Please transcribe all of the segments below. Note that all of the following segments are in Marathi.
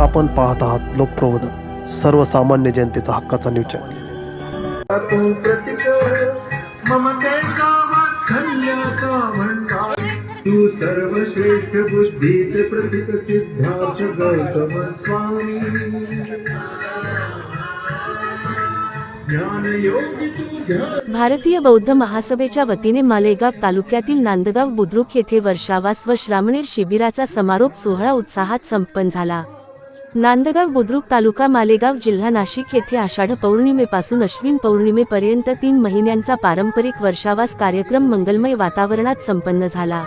आपण पाहत आहात लोकप्रबोधन सर्वसामान्य जनतेचा हक्काचा न्यूज चॅनल. तू सर्वश्रेष्ठ बुद्धीचे प्रतीक सिद्धार्थ गौतम स्वामी. भारतीय बौद्ध महासभेच्या वतीने मालेगाव तालुक्यातील नांदगाव बुद्रुक येथे वर्षावास व श्रामणेर शिबिराचा समारोप सोहळा उत्साहात संपन्न झाला. नांदगाव बुद्रुक तालुका मालेगाव जिल्हा नाशिक येथे आषाढ पौर्णिमेपासून अश्विन पौर्णिमेपर्यंत तीन महिन्यांचा पारंपरिक वर्षावास कार्यक्रम मंगलमय वातावरणात संपन्न झाला.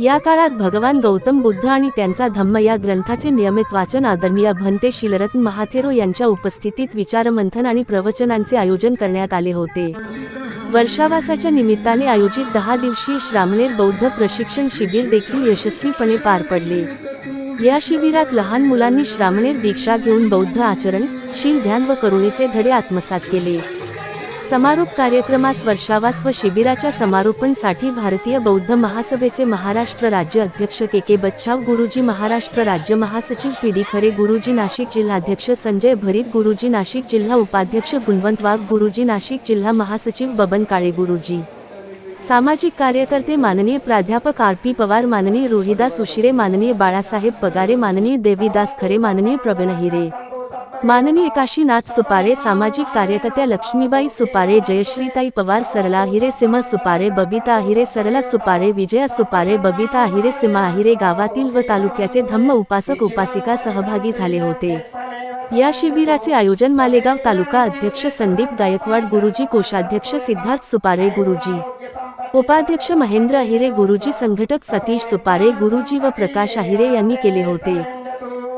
या काळात भगवान गौतम बुद्ध आणि त्यांचा धम्म या ग्रंथाचे नियमित वाचन आदरणीय भंते शिलरत्न महाथेरो यांच्या उपस्थितीत विचारमंथन आणि प्रवचनांचे आयोजन करण्यात आले होते. वर्षावासाच्या निमित्ताने आयोजित दहा दिवसीय श्रामणेर बौद्ध प्रशिक्षण शिबिर देखील यशस्वीपणे पार पडले. या शिबिरात लहान मुलांनी श्रामणेर दीक्षा घेऊन बौद्ध आचरण शील ध्यान व करुणेचे धडे आत्मसात केले. समारोप कार्यक्रमास वर्षावास व शिबिराच्या समारोपणसाठी भारतीय बौद्ध महासभेचे महाराष्ट्र राज्य अध्यक्ष के के बच्छाव गुरुजी महाराष्ट्र राज्य महासचिव पी डी खरे गुरुजी नाशिक जिल्हाध्यक्ष संजय भरीत गुरुजी नाशिक जिल्हा उपाध्यक्ष गुणवंत वाघ गुरुजी नाशिक जिल्हा महासचिव बबन काळे गुरुजी. सामाजिक कार्यकर्ते माननीय प्राध्यापक आर पी पवार माननीय रोहिदास उशिरे माननीय बाळासाहेब पगारे माननीय देवीदास खरे माननीय प्रवीण हिरे. माननीय काशीनाथ सुपारे सामाजिक कार्यकर्त्या लक्ष्मीबाई सुपारे जयश्रीताई पवार सरला अहिरे सिमा सुपारे बबिता अहिरे सरला सुपारे विजया सुपारे बबिता अहिरे सिमा अहिरे गावातील व तालुक्याचे धम्म उपासक उपासिका सहभागी झाले होते. या शिबिराचे आयोजन मालेगाव तालुका अध्यक्ष संदीप गायकवाड गुरुजी कोषाध्यक्ष सिद्धार्थ सुपारे गुरुजी उपाध्यक्ष महेंद्र अहिरे गुरुजी संघटक सतीश सुपारे गुरुजी व प्रकाश अहिरे यांनी केले होते.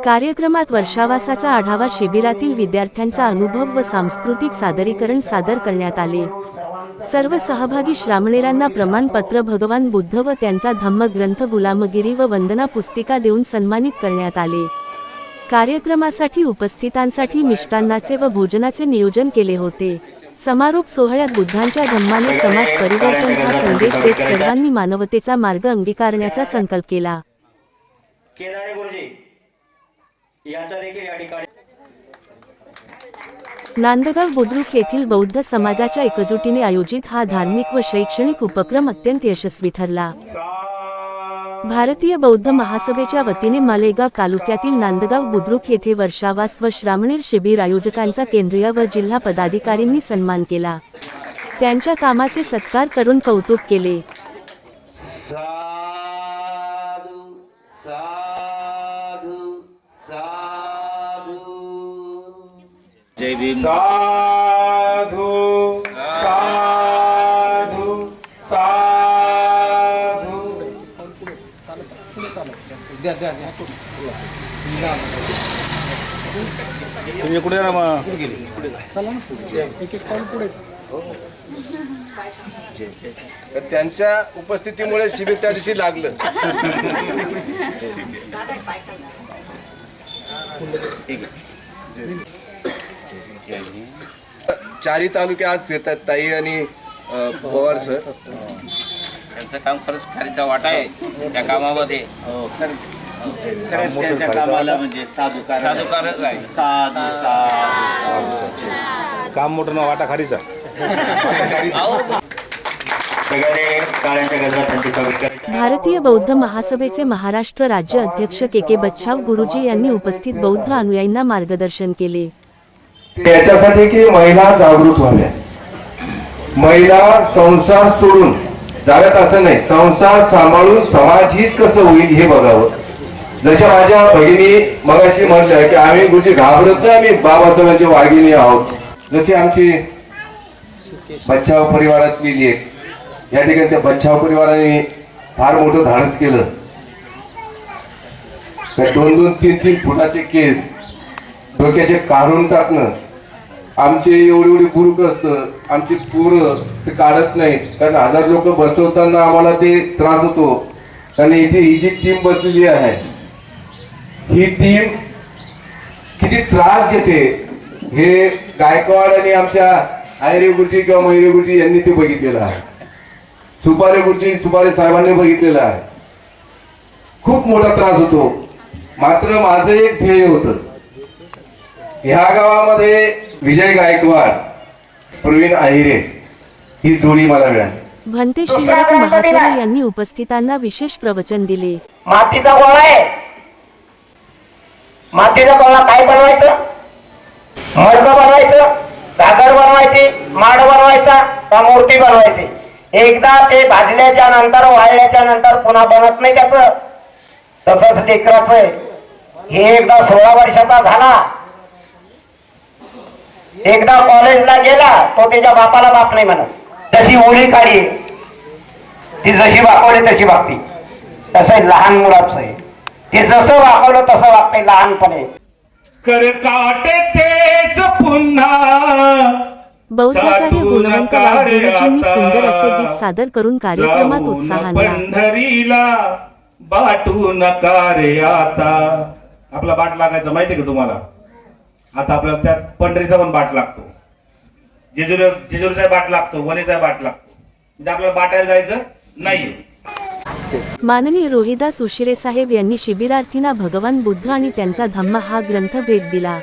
कार्यक्रमात वर्षावासाचा आढावा शिबिरातील विद्यार्थ्यांचा अनुभव व सांस्कृतिक सादरीकरण सादर करण्यात आले. सर्व सहभागी श्रामणेरांना प्रमाणपत्र भगवान बुद्ध व त्यांचा धम्मग्रंथ गुलामगिरी व वंदना पुस्तिका देऊन सन्मानित करण्यात आले. कार्यक्रमासाठी उपस्थितांसाठी मिष्टान्नाचे व भोजनाचे नियोजन केले होते. समारोप सोहळ्यात बुद्धांच्या धम्माने समाज परिवर्तन हा संदेश देत सर्वांनी मानवतेचा मार्ग अंगीकारण्याचा संकल्प केला. नांदगाव बुद्रुक येथील बौद्ध समाजाच्या एकजुटीने आयोजित हा धार्मिक व शैक्षणिक उपक्रम अत्यंत यशस्वी ठरला. भारतीय बौद्ध महासभेच्या वतीने मालेगाव तालुक्यातील नांदगाव बुद्रुक येथे वर्षावास व श्रामणेर शिबिर आयोजकांचा केंद्रीय व जिल्हा पदाधिकाऱ्यांनी सन्मान केला. त्यांच्या कामाचे सत्कार करून कौतुक केले. साधू साधू साधू. जय भीम साधू साधू साधू तुम्ही कुठे ना मग तर त्यांच्या उपस्थितीमुळे शिबिर त्या दिवशी लागलं. चारही तालुके आज फिरतात ताई आणि पवार सर. त्यांचं काम खरंच खारीचा वाटा आहे. त्या कामामध्ये. खरंच त्यांच्या कामाला म्हणजे साधुकार साधुकारच आहे साधू साधू काम मोठं ना वाटा खारीचा. भारतीय बौद्ध महासभेचे महाराष्ट्र राज्य अध्यक्ष के के बच्छाव गुरुजी यांनी उपस्थित बौद्ध अनुयायींना मार्गदर्शन केले. त्याच्यासाठी की महिला जागृत व्हाव्या. महिला संसार सोडून जाव्यात असं नाही संसार सांभाळून समाजहित कसं होईल हे बघावं. जशा माझ्या भगिनी मगाशी म्हटलं की आम्ही गुरुजी घाबरत नाही आम्ही बाबासाहेबांची वाघिणी आहोत. जशी आमची बच्चाव परिवारातली लेख या ठिकाणी त्या बच्चाव परिवाराने फार मोठं धाडस केलं. त्या दोन दोन तीन तीन फुटाचे केस डोक्याचे काढून टाकणं. आमचे एवढी एवढी बुरुक असतं. आमची पोरं ते काढत नाही. कारण हजार लोक बसवताना आम्हाला ते त्रास होतो. कारण इथे ही जी टीम बसलेली आहे ही टीम किती त्रास घेते. हे गायकवाड आणि आमच्या आयरे गुरुजी किंवा मयुरे गुरुजी यांनी ते बघितलेलं आहे. सुपारे गुरुजी सुपारे साहेबांनी बघितलेलं आहे. खूप मोठा त्रास होतो. मात्र माझं एक ध्येय होतं. ह्या गावामध्ये विजय गायकवाड प्रवीण आहिरे ही जोडी मला मिळाली. भंते शिवराज महातोरे यांनी उपस्थितांना विशेष प्रवचन दिले. मातीचा गोळा आहे. मातीचं कोणाला काय बनवायचं? मडक बनवायचं घागर बनवायची माड बनवायचा का मूर्ती बनवायची? एकदा ते भाजल्याच्या नंतर वाळल्याच्या नंतर पुन्हा बनत नाही त्याच. तसंच लेकराच हे एकदा सोळा वर्षाचा झाला. एकदा कॉलेजला गेला तो त्याच्या बापाला बाप नाही म्हणत. तशी ओळी काढी. ती जशी वाकवली तशी वागती तसं लहान मुलाचं आहे. ते जसं वाकवलं तसं वागतंय लहानपणे. कर काटे तेच पुन्हा. बौद्धाचार्य गुणवंत वाघोरेजींनी सुंदर असे गीत सादर करून कार्यक्रमात उत्साह पंढरीला बाटू नका रे आता. आपला बाट लागायचा माहितीये का तुम्हाला? आता आपल्याला त्यात पंढरीचा पण बाट लागतो. जेजुरी जेजुरीचा बाट लागतो वणीचा बाट लागतो. म्हणजे आपल्याला बाटायला जायचं नाहीये. माननीय रोहिदास उशिरे साहेब यांनी शिबिरार्थींना भगवान बुद्ध आणि त्यांचा धम्म हा ग्रंथ भेट दिला.